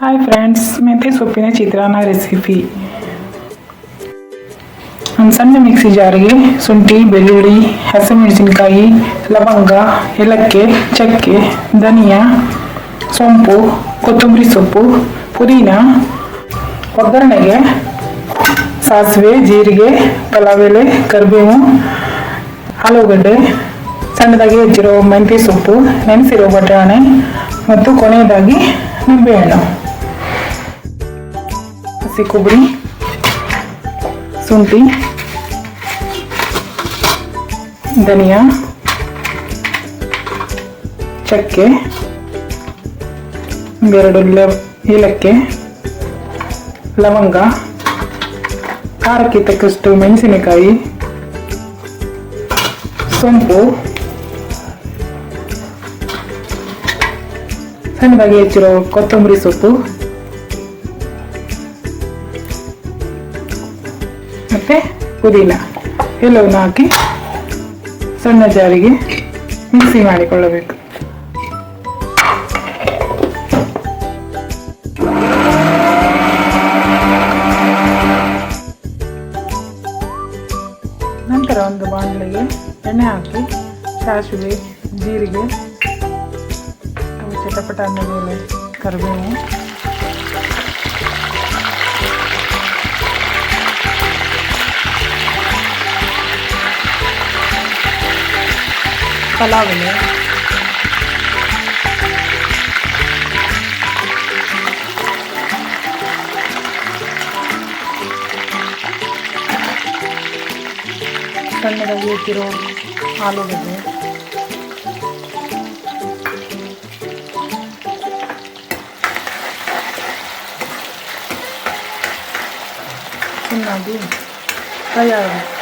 Hi friends ಮೆಂತ್ಯ ಸೊಪ್ಪಿನ ಚಿತ್ರಾನ್ನ recipe ಒಂದು ಸಣ್ಣ ಮಿಕ್ಸಿ ಜಾರಿಗೆ ಶುಂಠಿ ಬೆಳ್ಳುಳ್ಳಿ ಹಸಿಮೆಣಸಿನಕಾಯಿ ಲವಂಗ ಏಲಕ್ಕಿ ಚಕ್ಕೆ ಧನಿಯಾ ಸೊಂಪು ಕೊತ್ತಂಬರಿ ಸೊಪ್ಪು ಪುದೀನ ಒಗ್ಗರಣೆಗೆ ಸಾಸಿವೆ ಜೀರಿಗೆ ಪಲಾವೆಲೆ ಕರಿಬೇವು ಆಲೂಗಡ್ಡೆ ಸಣ್ಣದಾಗಿ ಹೆಚ್ಚಿರೋ ಮೆಂತ್ಯ ಸೊಪ್ಪು ನೆನೆಸಿರೋ ಬಟಾಣೆ ಮತ್ತು ಕೊನೆಯದಾಗಿ ನಿಂಬೆಹಣ್ಣು ಹಸಿ ಕೊಬ್ಬರಿ ಶುಂಠಿ ಧನಿಯಾ, ಚಕ್ಕೆ ಒಂದೆರಡು ಲವ್ ಏಲಕ್ಕಿ, ಲವಂಗ, ಖಾರಕ್ಕೆ ತಕ್ಕಷ್ಟು ಮೆಣಸಿನಕಾಯಿ, ಸೊಂಪು, ಸಣ್ಣದಾಗಿ ಹೆಚ್ಚಿರೋ ಕೊತ್ತಂಬರಿ ಸೊಪ್ಪು ಪುದೀನ. ಎಲ್ಲವನ್ನು ಹಾಕಿ ಸಣ್ಣ ಜಾರಿಗೆ ಮಿಕ್ಸಿ ಮಾಡಿಕೊಳ್ಳಬೇಕು. ನಂತರ ಒಂದು ಬಾಣಲೆಗೆ ಎಣ್ಣೆ ಹಾಕಿ, ಸಾಸಿವೆ, ಜೀರಿಗೆ ಚಟಪಟ ಮೇಲೆ ಕರಿಬೇವು. ಪಲಾವ್ ಎಲೆ ಸಣ್ಣದಾಗಿ ಹೆಚ್ಚಿರೋ ಆಲೂಗಡ್ಡೆ ಚೆನ್ನಾಗಿ ಫ್ರೈ ಆಗಬೇಕು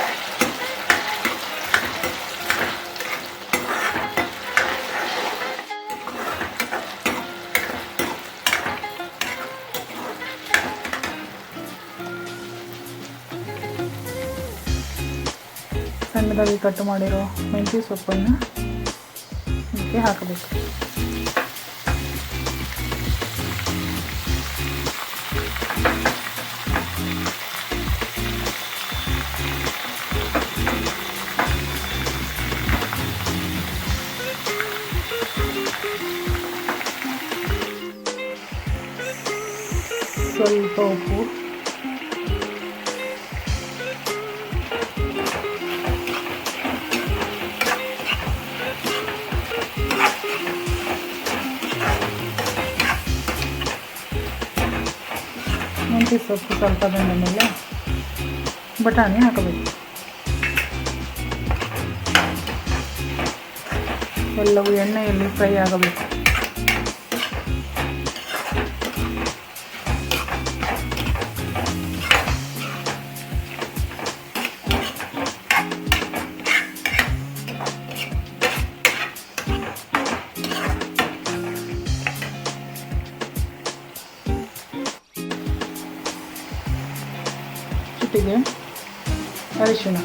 ಸಣ್ಣದಾಗಿ ಕಟ್ ಮಾಡಿರೋ ಮೆಂತ್ಯ ಸೊಪ್ಪನ್ನು ಇದಕ್ಕೆ ಹಾಕಬೇಕು. ಸ್ವಲ್ಪ ಉಪ್ಪು. ಮೆಂತ್ಯ ಸೊಪ್ಪು ಸ್ವಲ್ಪ ಬೆಂದ ಮೇಲೆ ಬಟಾಣಿ ಹಾಕಬೇಕು ಎಲ್ಲವೂ ಎಣ್ಣೆಯಲ್ಲಿ ಫ್ರೈ ಆಗಬೇಕು ಚಿಟಿಗೆ ಅರಿಶಿಣ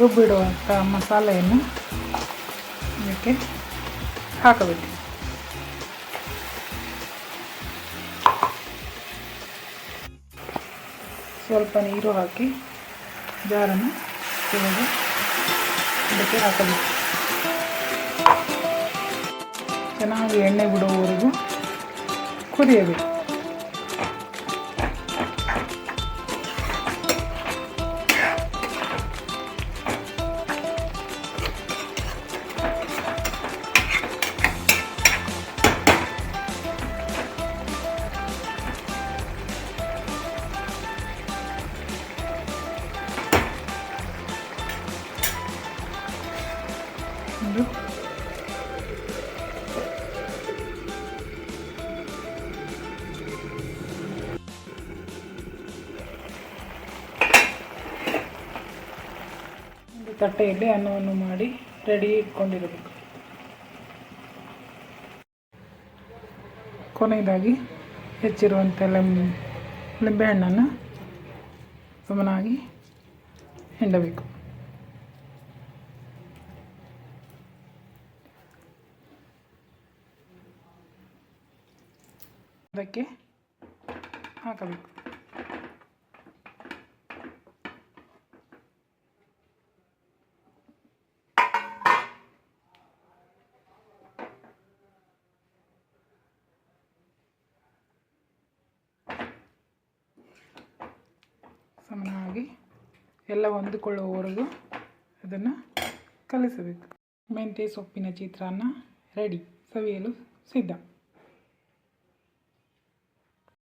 ರುಬ್ಬಿಡುವಂಥ ಮಸಾಲೆಯನ್ನು ಇದಕ್ಕೆ ಹಾಕಬೇಕು. ಸ್ವಲ್ಪ ನೀರು ಹಾಕಿ ಜಾರನ್ನು ತೆಗೆದು ಇದಕ್ಕೆ ಹಾಕಬೇಕು. ಚೆನ್ನಾಗಿ ಎಣ್ಣೆ ಬಿಡುವವರೆಗೂ ಕುದಿಯಬೇಕು. ತಟ್ಟೆಯಲ್ಲಿ ಅನ್ನವನ್ನು ಮಾಡಿ ರೆಡಿ ಇಟ್ಕೊಂಡಿರಬೇಕು. ಕೊನೆಯದಾಗಿ ಹೆಚ್ಚಿರುವಂಥ ಲಿಂಬೆ ಲಿಂಬೆಹಣ್ಣನ್ನು ಸಮನಾಗಿ ಹಿಂಡಬೇಕು. ಅದಕ್ಕೆ ಹಾಕಬೇಕು ಸಮನಾಗಿ ಎಲ್ಲ ಹೊಂದಿಕೊಳ್ಳುವವರೆಗೂ ಅದನ್ನು ಕಲಿಸಬೇಕು. ಮೆಂತ್ಯ ಸೊಪ್ಪಿನ ಚಿತ್ರಾನ್ನ ರೆಡಿ. ಸವಿಯಲು ಸಿದ್ಧ.